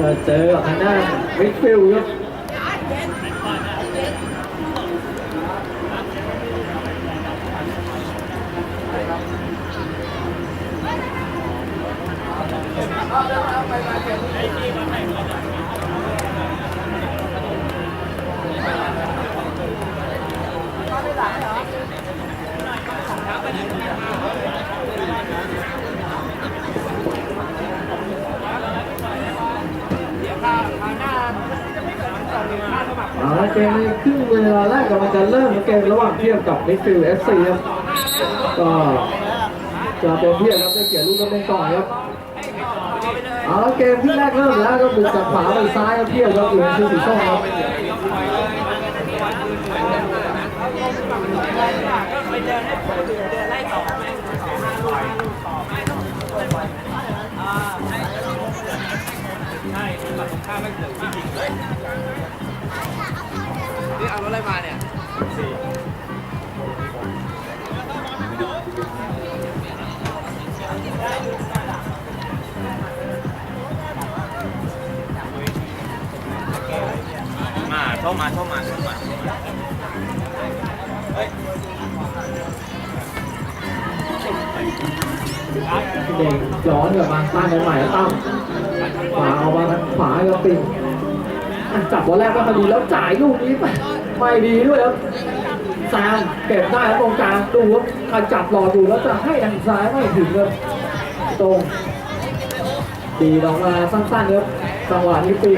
เออเจอกับทางด้านวิกฟิลด์ครับ เอาละเกมในครึ่งเวลาแรกกำลังจะเริ่มเกมระหว่างเทียบกับมิดฟิลด์เอฟซีครับก็จะเป็นเทียบครับได้เกียรติลูกกำเนิดก่อนครับเอาละเกมที่แรกเริ่มแล้วก็บุกจากขวาไปซ้ายครับเทียบครับอยู่ในชื่อสีส้มครับนี่เอา รถอะไรมาเนี่ยมาเข้ามาเข้ามาเข้ามาเด็กย้อนกลับมาตั้งกันใหม่แล้วตั้งขวาเอามาทางขวาก็ปิดจับบอลแรกก็มาดีแล้วจ่ายลูกนี้ไป ไม่ดีด้วยครับแซมเก็บได้แล้วตรงกลางดูครับใครจับรอดูแล้วจะให้ทางซ้ายไม่ถึงครับตรงดีออกมาสั้นๆครับจังหวะนี้ปี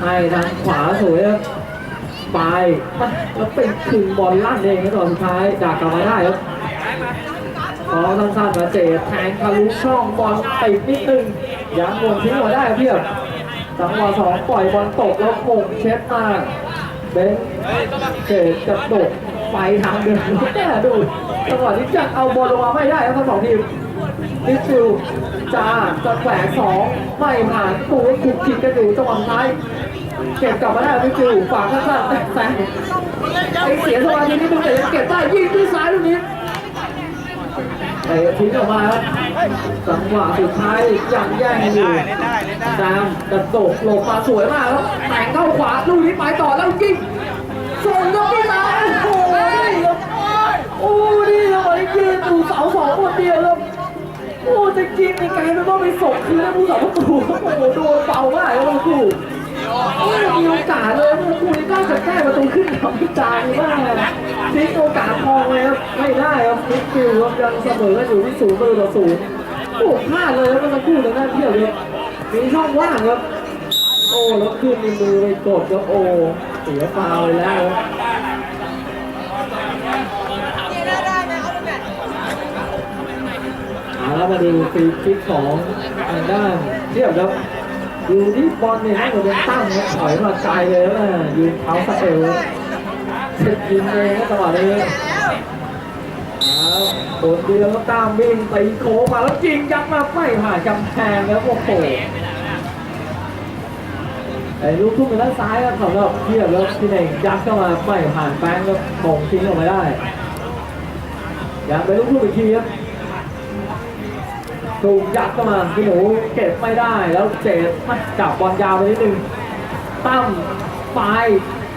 ให้ทางขวาสวยครับไปแล้วเป็นคืนบอลลั่นเองครับตอนท้ายดักกลับมาได้ครับพอสั้นๆมาเจแทงทะลุช่องบอลติดนิดนึงยังมงทิ้งมาได้ครับเพียบจังหวะสองปล่อยบอลตกแล้วมงเช็ดมา เบนเจดกระตกไปทางเดินแน่ดูจังหวะนี้จะเอาบอลลงมาไม่ได้ครับทั้งสองทีมนิชิวจาจะแหวกสองไม่ผ่านกูก็ขุกขิดกันอยู่จังหวะท้ายเก็บกลับมาได้นิฟิวฝากสั้นๆแต่ไอเสียสมาธินิดนึงแต่ยังเก็บได้ยิงด้วยซ้ายลูกนี้ เตะทิ้งออกมาครับจังหวะสุดท้ายยังแย่งกันอยู่เล่นได้เล่นได้ตามกระโดดหลบมาสวยมากครับแต่งเข้าขวาลูกนี้ไปต่อแล้วยิงส่งยกที่สามโอ้โหนี่ครับโอ้นี่ครับไอ้ยืนอยู่เสาสองคนเดียวครับโอ้จะกินในกลายเป็นว่าไปส่งคืนให้ผู้สาประตูครับโอ้โหโดนเบามากครับคู่โอ้ มีโอกาสเลยผู้คู่นี้น่าจะแก้ประตูขึ้นทำพิจารณ์มากทิ้งโอกาสทองเลยครับไม่ได้ครับฟิกฟิลครับยังเสมอกันอยู่ที่ศูนย์ประตูต่อศูนย์โอ้พลาดเลยครับเมื่อสักครู่ทางด้านเที่ยวเลยมีช่องว่างครับ โอ้แล้วขึ้นในมือไปกดครับโอ้เสียฟาวล์ไปแล้วครับเอาแล้วมาดูฟรีคิกของทางด้านเทียบครับ ดูที่บอลเนี่ยน่าจะเป็นตั้งครับถอยมาไกลเลยแล้วนะยืนเท้าสะเอวเช็ดยิงเองครับจังหวะนี้เอาตัวเดียวก็ตามวิ่งตีโค้งมาแล้วยิงยัดมาไม่ผ่านกำแพงแล้วโอ้โหไอ้ลูกทุ่งไปด้านซ้ายครับสำหรับเทียบแล้วที่ไหนยัดเข้ามาไม่ผ่านแป้งก็มงทิ้งออกมาได้ยังเป็นลูกทุ่งอีกทีครับ ถูกยัดเข้ามาพี่หนูเก็บไม่ได้แล้วเจดมาจับบอลยาวไปนิดนึงตั้มปลาย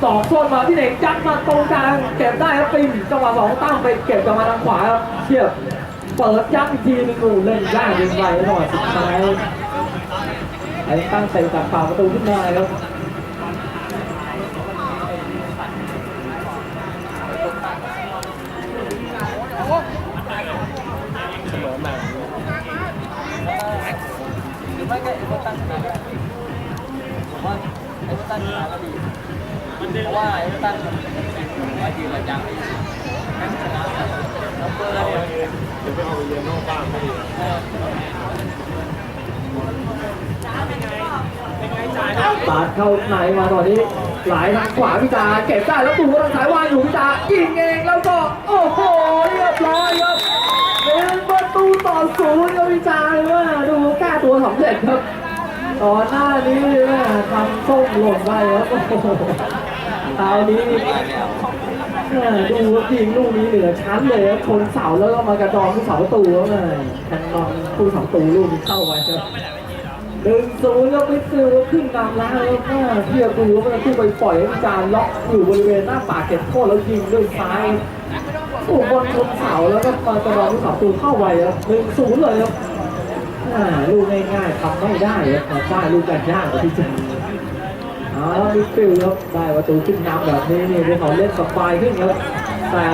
สองโซนมาพี่เด็กยัดมาตรงกลางเก็บได้ครับปิมจังหวะสองตั้มไปเก็บกลับมาทางขวาครับเทียบเปิดยัดอีกทีนึงโอ้เล่นยากจริงไปจังหวะสุดท้ายไอ้ตั้งเตะจากฝ่าประตูขึ้นมาครับ ไปาดเข้าในมาตอนนี้หลายทางขวาพิจาเก็บได้แล้วตูทางซ้ายวางอยู่พิจายิงเองแล้วก็โอ้โหเรียบร้อยครับเป็นประตูต่อศูนย์ครับพิจาว่าดูแก้ตัวสำเร็จครับก่อหน้านี้แม่ทำส้มหล่นไปครับโอ้โห คราวนี้แม่ดูว่ายิงลูกนี้เหนือชั้นเลยครับชนเสาแล้วก็มากระดองที่เสาตูครับแม่แทงนอนผู้เสาตูลูกนี้เข้าไปครับหนึ่งศูนย์แล้วไปซื้อขึ้นนำแล้วแล้วก็เทียบดูว่ามันขึ้นไปปล่อยให้จานล็อกอยู่บริเวณหน้าปากเก็บโทษแล้วยิงด้วยซ้ายโอ้บอลชนเสาแล้วก็มาตะบอลที่เสาตูเข้าไวครับหนึ่งศูนย์เลยครับลูกง่ายๆทำไม่ได้ครับได้ลูกกันยากกว่าที่จะเอาแล้วมิดฟิลครับได้ประตูขึ้นนำแบบนี้นี่พวกเขาเล่นสบายขึ้นครับแต่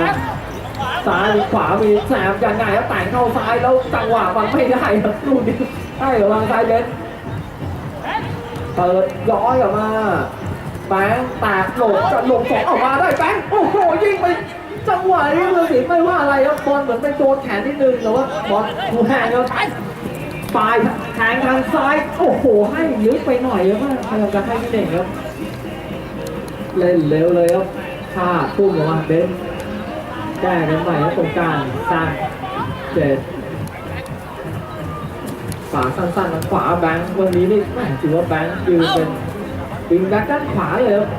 ซ้ายขวามีแสบยังไงแล้วแต่งเข้าซ้ายแล้วจังหวะมันไม่ได้ครับลูกนี้ได้หรือวางซ้ายเล่นเปิดย้อยออกมาแบงค์แตกหลบจะหลบสองออกมาได้แบงค์โอ้โหยิงไปจังหวะนี้เลยสิไม่ว่าอะไรครับบอลเหมือนไปโดนแขนนิดนึงแต่ว่าบอลถูแหงครับปลาย แทงทางซ้าย โอ้โห ให้ยึดไปหน่อยครับพยายามจะให้พี่เด่งครับ เล่นเร็วเลยครับพลาดพุ่งออกมาเบนแก้กันใหม่ครับตรงกลางสร้างเจ็ดขวาสั้นๆทางขวาแบงค์วันนี้นี่แม่ถือว่าแบงค์ยืนเป็นวิงแบ็คด้านขวาเลยครับ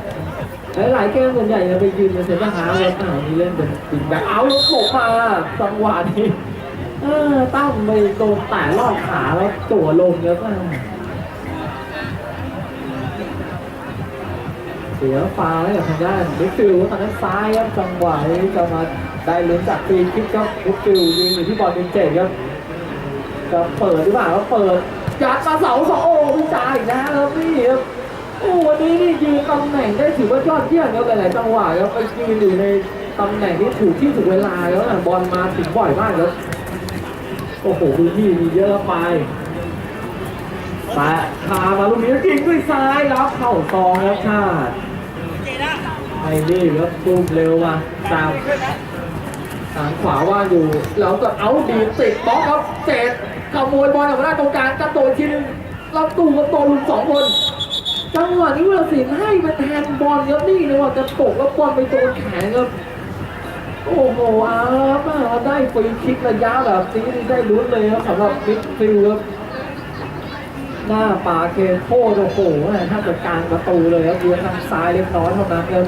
หลายๆเกมส่วนใหญ่จะไปยืนเป็นเซนเตอร์ฮาร์ฟเลยอ่านี่เล่นเป็นวิงแบ็คเอาล้วโผล่มาจังหวะนี้ เออตั้มไปโดนแต่รอบขาแล้วจั่วลงแล้วก็เสียฟ้าให้กับทางด้านบิ๊กฟิลทางด้านซ้ายครับจังหวะนี้จะมาได้ลุ้นจากฟรีคิกครับบิ๊กฟิลยืนอยู่ที่บอลเป็นเจ็ดครับจะเปิดหรือเปล่าก็เปิดยัดมาเสาสองโอ้พี่จ่ายอีกแล้วครับนี่ครับโอ้วันนี้นี่ยืนตำแหน่งได้ถือว่ายอดเยี่ยมครับหลายๆจังหวะครับไปยืนอยู่ในตำแหน่งที่ถูกที่ถูกเวลาแล้วนะบอลมาถึงบ่อยมากครับ โอ้โหพื้นที่มีเยอะไปแต่พามาลูกนี้ยิงด้วยซ้ายแล้วเข้าซองครับชาติไอ้นี่ครับตุ้มเร็วมาตามทางขวาว่างอยู่ แล้วก็เอาดีติดบล็อกครับเศษขโมยบอลออกมาได้ตรงกลางจะโดนทีนึงรับตูกับโตลุมสองคนจังหวะนี้วรศิลป์ให้มันแทนบอลครับนี่นะว่าจะตกแล้วบอลไปโดนแขนครับ โอ้โหอาร์มาได้ฟรีคิกระยะแบบนี้ได้ลุ้นเลยครับสำหรับมิดฟิลด์ครับหน้าป่าเคโคตรโอ้โหแม่ถ้าจะกางประตูเลยครับยืนทางซ้ายเล็กน้อยเท่านั้นครับ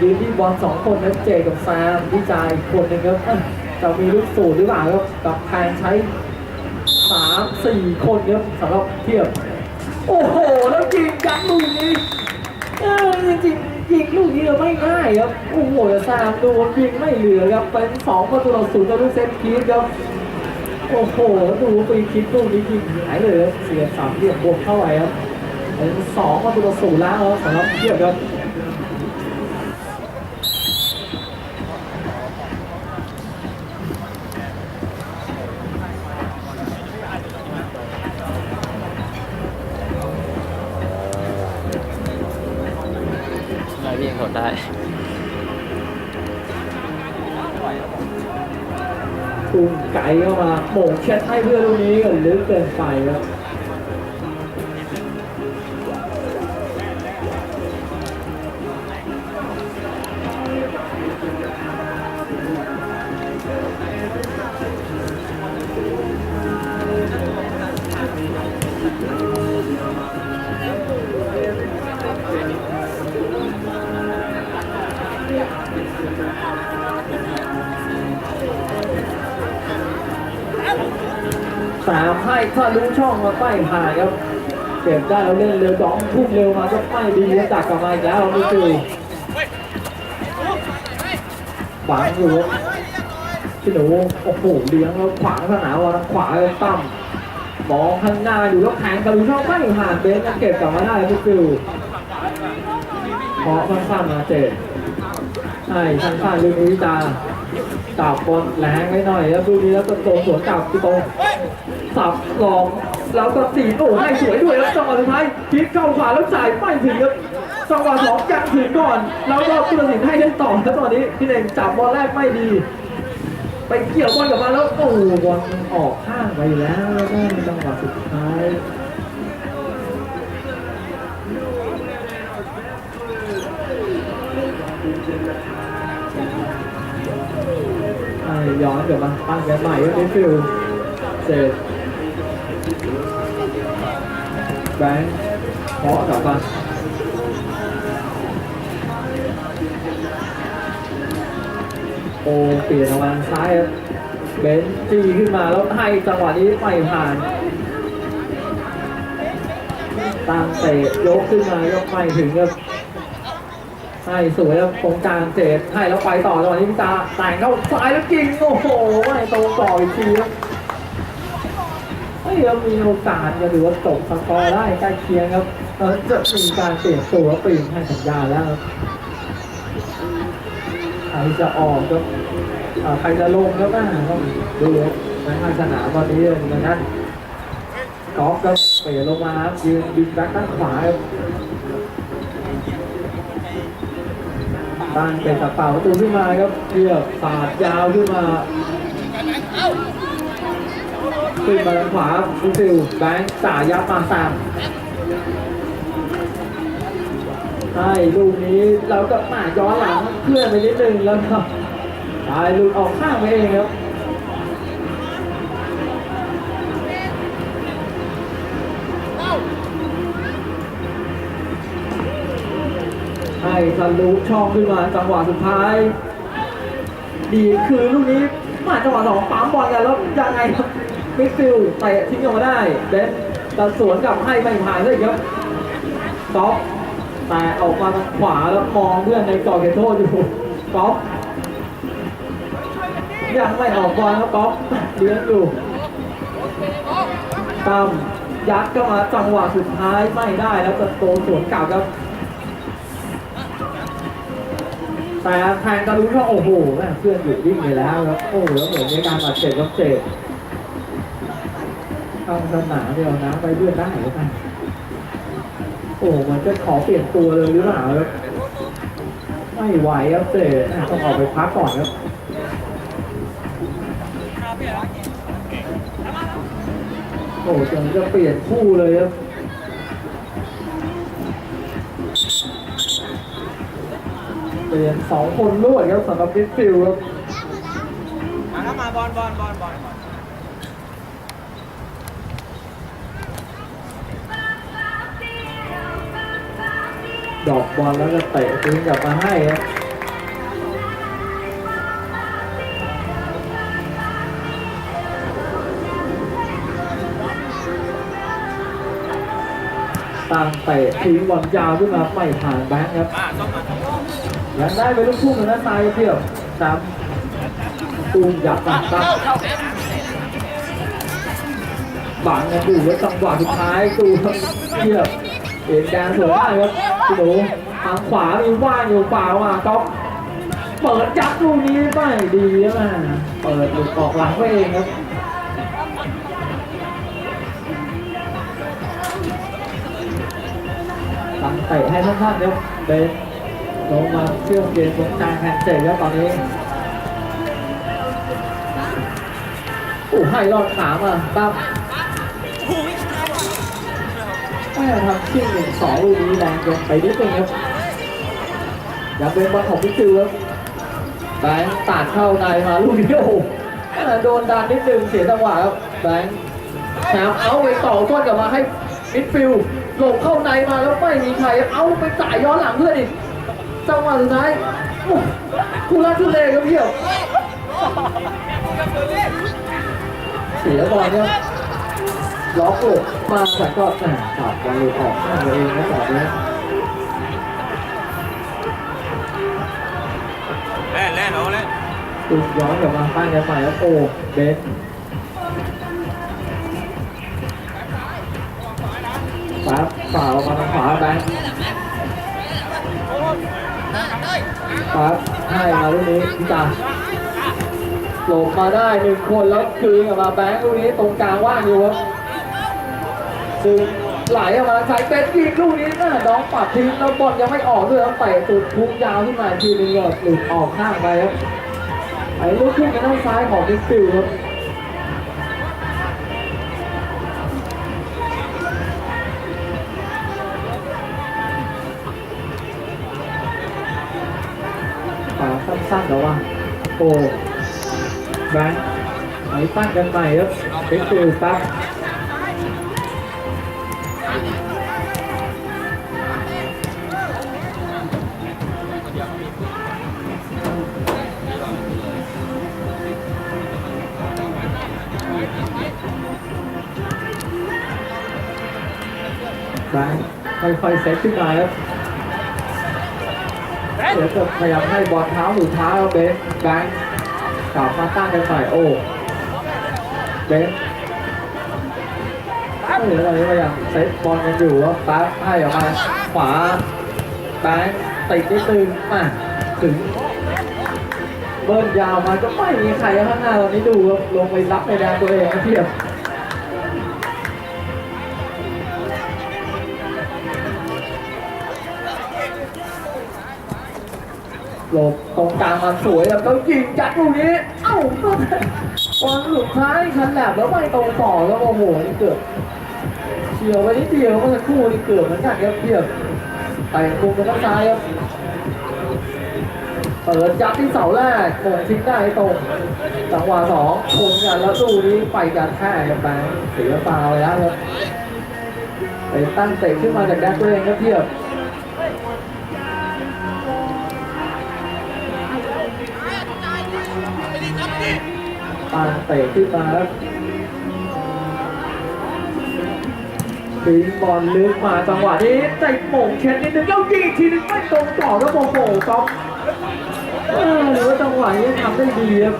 ยืนที่บอลสองคนนั้นเจกับแซมพี่จายคนหนึงครับจะมีลูกสูตรหรือเปล่าครับกับแทนใช้สามสี่คนครับสำหรับเทียบ โอ้โห แล้วยิงยัดลูกนี้เอจริง ยิงลูกนี้เราไม่ง่ายครับ โอ้โหแต่แซมดูยิงไม่เหลือครับ เป็นสองประตูต่อศูนย์จากลูกเซตคีฟครับ โอ้โห ดูฟรีคิดลูกนี้ยิงหายเลยครับเสียสามเหลี่ยมบวกเข้าไปครับ เป็นสองประตูต่อศูนย์แล้วครับสำหรับเทียบครับ ไก่เข้ามาโป่งเช็ดให้เพื่อนลูกนี้ก็ลึกเกินไปครับ ถ้ารู้ช่องมาป้ายผ่านครับเก็บได้แล้วเล่นเร็วจ้องทุ่มเร็วมาก็ป้ายดีแล้วจักกลับมาอีกแล้วนี่คือบังอยู่พี่หนูโอ้โหเลี้ยงแล้วขวางสนามวางขวาเลยตั้มมองข้างหน้าอยู่แล้วแทงกระดูช่องไม่ผ่านเบนยังเก็บกลับมาได้พี่ฟิวเพราะสั้นๆมาเจ็ดใช่สั้นๆลูกนี้ตาจับบอลแรงไปหน่อยแล้วดูนี้แล้วก็โตสวนกลับพี่โต สับหลอกแล้วก็ตีโอ้ให้สวยด้วยแล้วจังหวะสุดท้ายคิดเข้าขวาแล้วจ่ายไม่ถึงครับจังหวะสองยังถึงก่อน แล้วก็ผู้ตัดสินให้เล่นต่อแล้วตอนนี้พี่เน่งจับบอลแรกไม่ดี ไปเกี่ยวบอลกลับมาแล้วโอ้บอลออกข้างไปแล้วแล้วก็จังหวะสุดท้ายย้อนกลับมาตั้งแกนใหม่ก็ได้ฟิลเสร็จ แบงค์เคาะกลับมาโอเปลี่ยนออกมาทางซ้ายเบนจี้ขึ้นมาแล้วให้จังหวะนี้ไม่ผ่านตามเตะยกขึ้นมายกไม่ถึงครับให้สวยครับตรงกลางเจ็ดให้แล้วไปต่อจังหวะนี้พิตาแต่งเข้าซ้ายแล้วยิงโอ้โหไม่ตรงต่ออีกทีครับ ไม่ยังมีโอกาสจะถือว่าตกสกอร์ได้ใกล้เคียงครับตอนจะมีการเปลี่ยนตัวเปลี่ยนให้สัญญาแล้วใครจะออกก็ใครจะลงก็บ้างต้องดูครับในสนามตอนนี้เลยนะครับกอล์ฟก็เปลี่ยนลงมาครับยืนบินแบ็คด้านขวาครับตั้งเป็นสับเป่าประตูขึ้นมาครับเลือกปาดยาวขึ้นมา ขึ้นมาทางขวาฟูฟิลแบงค์จ่ายับมาสามใช่ลูกนี้เราก็มาย้อนหลังเคลื่อนไปนิดนึงแล้วก็ตายหลุดออกข้างไปเองครับให้ทะลุช่องขึ้นมาจังหวะสุดท้าย ดีคือลูกนี้มาจังหวะสองปั๊มบอลกันแล้วยังไงครับ มิดฟิลด์เตะทิ้งออกมาได้เดนแต่สวนกลับให้ไม่ผ่านเลยครับก๊อฟแต่ออกมาทางขวาแล้วมองเพื่อนในกรอบเขตโทษอยู่ก๊อฟยังไม่ออกบอลครับก๊อฟเลี้ยงอยู่ตามยัดเข้ามาจังหวะสุดท้ายไม่ได้แล้วจะโตสวนกลับครับ แต่แทงกระรู้ช่องโอ้โหเพื่อนหยุดวิ่งไปแล้วครับโอ้โหแล้วเหมือนมีการบาดเจ็บครับเจ็บ เข้าสนามเดียวนะไปเลื่อนได้หรือเปล่าโอ้โหมันจะขอเปลี่ยนตัวเลยหรือเปล่าครับไม่ไหวครับเจ็บอะต้องออกไปพักก่อนครับโอ้โหจนจะเปลี่ยนคู่เลยครับเปลี่ยนสองคนรวดครับสำหรับมิดฟิลด์ครับมาเข้ามาบอลบอลบอลบอล ดอกบอลแล้วก็เตะทิ้งกลับมาให้ครับตั้งเตะทิ้งบอลยาวขึ้นมาไม่ผ่านแบงค์ครับยังได้ไปลูกทุ่งเลยนะนายเที่ยวสามตูมยับมาตั้งบังกันดูแล้วจังหวะสุดท้ายตูเที่ยวเอ็นแดงสวยมากครับ พี่หนูทางขวามีว่างอยู่ฝ่ามาก๊อฟเปิดยัดลูกนี้ไม่ดีนะเปิดหลุดออกหลังไปเองครับตั้งเตะให้ท่านๆเดี๋ยวเบนลงมาเชื่อมเกมตรงกลางแคนเสร็จแล้วตอนนี้โอ้ให้รอดขามาตั้ม ทำชิ่งหนึ่งสองลูกนี้แรงเกินไปนิดนึงครับอยากเป็นบอลของพิจิวครับแบงค์ตัดเข้าในมาลูกนี้โอ้โหโดนดันนิดนึงเสียจังหวะครับแบงค์แถมเอาไปต่อต้นกลับมาให้มิดฟิลด์หลบเข้าในมาแล้วไม่มีใครเอาไปจ่ายย้อนหลังเพื่อนอีกจังหวะสุดท้ายโอ้ทุลักทุเลครับเพี่ยวเสียบอลครับ ล็อกอกมาแต่ก็แหมขาดบอลหลุดออกข้างตัวเองนะตอนนี้เล่นเล่นเอาเล่นตุนย้อนกลับมาตั้งกันใหม่แล้วโอ้เบนปั๊บฝ่าวมาทางขวาแบงค์ปั๊บให้มาลูกนี้พี่ตาหลบมาได้หนึ่งคนแล้วคืนกลับมาแบงค์ลูกนี้ตรงกลางว่างอยู่ครับ ซึ่งไหลออกมาใส่เป็นอีกลูกนี้นะน้องปัดทิ้งแล้วบอลยังไม่ออกด้วยครับเตะตุดทุกยาวขึ้นมาทีนึงก็หลุดออกข้างไปครับไอ้ลูกขึ้นกันด้านซ้ายของมิสฟิลครับปาสั้นๆแต่ว่าโอ้แบงค์ไอ้ตั้งกันใหม่ครับมิสฟิลด์ปั๊บ แบงค์ค่อยๆเซตขึ้นมาครับเดี๋ยวจะพยายามให้บอลเท้าหรือเท้าเบสแบงค์กลับมาตั้งกันใหม่โอ้เบสเหลืออะไรพยายามเซตบอลกันอยู่ว่าปั๊บให้ออกมาขวาแบงค์ติดนิดนึงอะถึงเบิ้ลยาวมาก็ไม่มีใครข้างหน้าตอนนี้ดูครับลงไปรับในแดนตัวเองนะเทียบ หลบตรงกลางมาสวยแล้วก็ยิงจัดลูกนี้ เอ้าก็วันสุดท้ายคันแหลบแล้วไม่ตรงต่อแล้วโอ้โหนี่เกือบเฉียวไปนิดเดียวเมื่อสักครู่นี่เกือบเหมือนกันครับเทียบแต่มุมไปด้านซ้ายครับเปิดยัดที่เสาแรกโมงทิ้งได้ตรงจังหวะสองชนกันแล้วดูนี้ไปกันแท้กันไปเสียฟาวล์ไปแล้วครับไปตั้งเตะขึ้นมาจากแดนตัวเองครับเทียบ ตั้งเตะขึ้นมาครับปีนบอลลึกมาจังหวะนี้ใจโป่งเช็ดนิดนึงแล้วยิงอีทีนึงไม่ตรงต่อแล้วโมโหก๊อฟเออหรือว่าจังหวะนี้ทำได้ดีครับ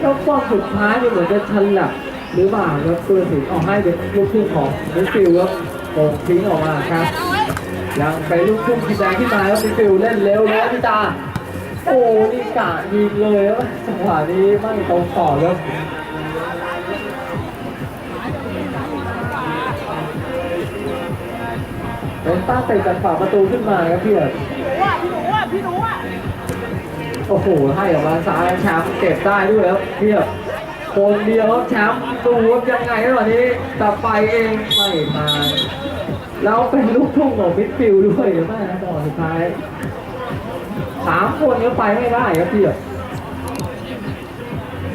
แล้วฟอร์มสุดท้ายนี่เหมือนจะชันหลับหรือเปล่าครับตัวสิงออกให้เป็นลูกครึ่งของมิสฟิลครับโป่งทิ้งออกมาครับ ยังไปลูกครึ่งทีแดงขึ้นมาครับมิสฟิลเล่นเร็วแล้วพี่ตา โอ้นี่กะยิงเลยครับจังหวะนี้ไม่ตรงต่อครับเป็นตั้งเตะจากฝาประตูขึ้นมาครับพี่เอ๋โอ้โหให้ออกมาซ้ายแชมป์เก็บได้ด้วยครับเทียบคนเดียวแชมป์ดูวยังไงครับวันนี้แต่ไปเองไม่มาแล้วเป็นลูกทุ่งของมิดฟิลด์ด้วยแม่จังหวะสุดท้าย สามคนก็ไปไม่ได้ครับพี่เอ๋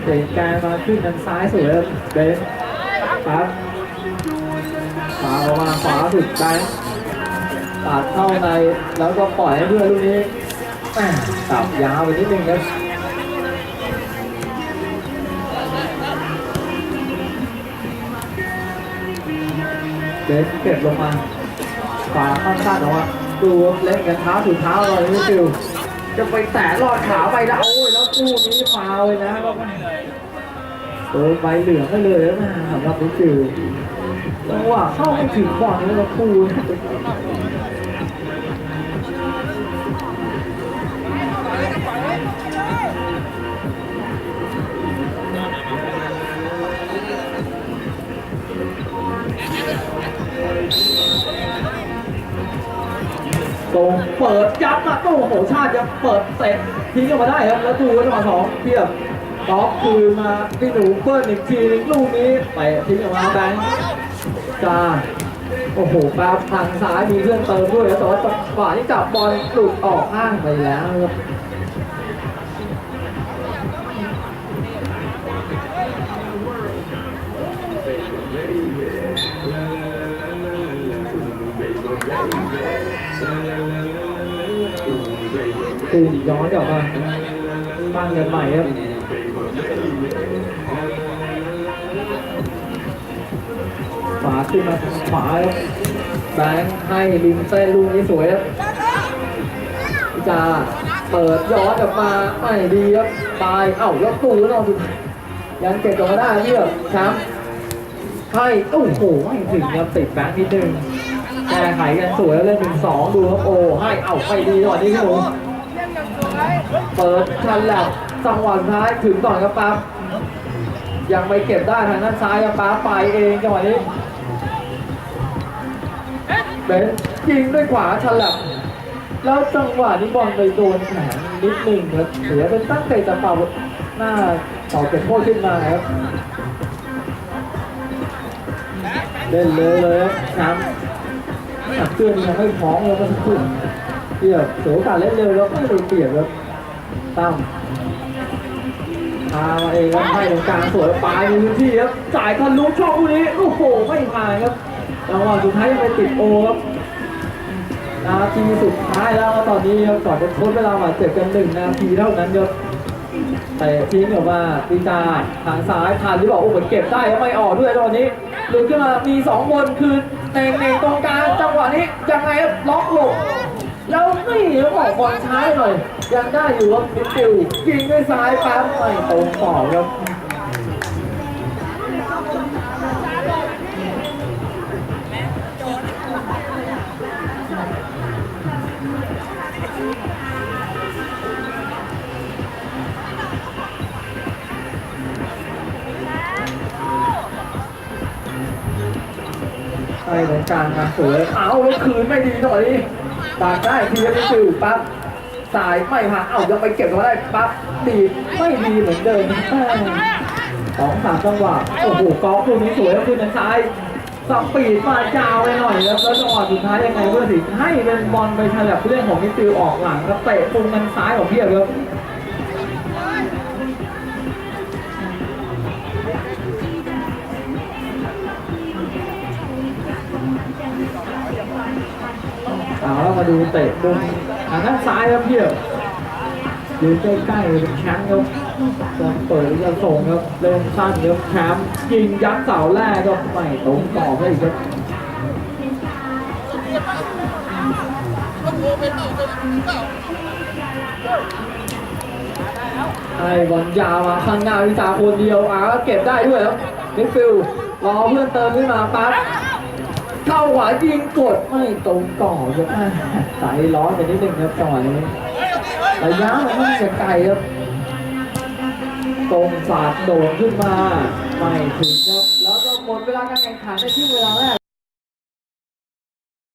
เตะกายมาขึ้นทางซ้ายสวยครับเบนครับขวาออกมาขวาสุดแบงค์ตัดเข้าในแล้วก็ปล่อยให้เพื่อนลูกนี้ตับยาวไปนิดนึงครับเดนเก็บลงมาขวาข้างข้างออกมาดูเล่นกันเท้าถูเท้าเลยนี่ฟิว จะไปแตะรอดขาไปแล้วโอ้ยแล้วคู่นี้ฟาวเลยนะก็โดนใบเหลืองไปเลยนะสำหรับนี่ฟิวจังหวะเข้าไม่ถึงบอลเลยแล้วคู่ ตรงเปิดยัดมาโอ้โหชาติยังเปิดเตะทิ้งออกมาได้ครับ แล้วดูจังหวะสองเทียบต๊อกคืนมาพี่หนูเปิ้ลอีกทีลูกนี้เตะทิ้งออกมาแบงค์จ้าโอ้โหแป๊บทางซ้ายมีเพื่อนเติมด้วยแต่ว่าจังหวะที่จับบอลหลุดออกข้างไปแล้วครับ คือย้อนกลับมาตั้งกันใหม่ครับขวาขึ้นมาขวาครับแบงค์ให้ลิมเส้นลูกนี้สวยครับพิจาเปิดย้อนกลับมาไม่ดีครับตายเอ้ายกตู้แล้วสุดยังเก็บกลับมาได้เพื่อแชมป์ให้โอ้โหไม่ถึงครับติดแบงค์นิดนึงแก้ไขกันสวยแล้วเล่นหนึ่งสองดูครับโอ้ให้เอ้าไม่ดีหน่อยนี่ครับผม เปิดชันแหลบจังหวะสุดท้ายถึงก่อนครับปั๊บยังไม่เก็บได้ทางด้านซ้ายครับป้าไปเองจังหวะนี้เบนยิงด้วยขวาฉลับแล้วจังหวะนี้บอลไปโดนแขนนิดหนึ่งครับเสียเป็นตั้งเตะจากเป่าหน้าเป่าเก็บโทษขึ้นมาครับเล่นเลยเลยครับตักเตือนยังไม่พร้อมเลยมันขึ้น เกี่ยวเสียกาสเล่นเร็วแล้วไม่ได้เปลี่ยนครับตั้มพาเองครับให้ตรงกลางสวยปลายในพื้นที่ครับจ่ายทะลุช่องลูกนี้โอ้โหไม่ผ่านครับจังหวะสุดท้ายยังไปติดโอครับนาทีสุดท้ายแล้วตอนนี้ครับก่อนจะทดเวลาบาดเจ็บกันหนึ่งนาทีเท่านั้นครับแต่ทิ้งออกมาปีจาทางซ้ายผ่านหรือเปล่าโอ้เหมือนเก็บได้แล้วไม่ออกด้วยตอนนี้หลุดขึ้นมามีสองคนคือเน่งเน่งตรงกลางจังหวะนี้ยังไงครับล็อกหลบ แล้วนี่แล้วอกบอลช้าหน่อย ยังได้อยู่ครับมิดฟิลด์ยิงด้วยซ้ายแป๊บไม่ตรงต่อครับไปเหมือนกันนะสวยเอาแล้วคืนไม่ดีหน่อย ปากได้ทีละฟิวปั๊บสายไม่ผ่านเอ้ายังไปเก็บมาได้ปั๊บดีดไม่ดีเหมือนเดิมสองสามจังหวะโอ้โหกอล์ฟคู่นี้สวยแล้วคือทางซ้ายสปีดมายาวไปหน่อยครับแล้วจังหวะสุดท้ายยังไงเพื่อสิให้เป็นบอลไปฉลับเรื่องของมิดฟิลออกหลังครับเตะปุ่มทางซ้ายของเพียบครับ มาดูเตะมุมทางด้านซ้ายครับเพียบยืนใกล้ๆเป็นแชมป์ครับจะเปิดจะส่งครับเล่นสั้นครับแชมป์ยิงยัดเสาแรกก็ไม่ตรงต่อไปอีกครับไอ้บอลยาวมาข้างหน้าวิสาคนเดียวอะเก็บได้ด้วยครับมิฟิลรอเพื่อนเติมขึ้นมาปั๊บ เข้าขวายิงกดไม่ตรงต่อครับแม่สายร้อนไปนิดนึงครับจังหวะนี้ระยะมันไม่จะไกลครับตรงสาดโดดขึ้นมาไม่ถึงครับแล้วก็หมดเวลาการแข่งขันในที่เวลาแรก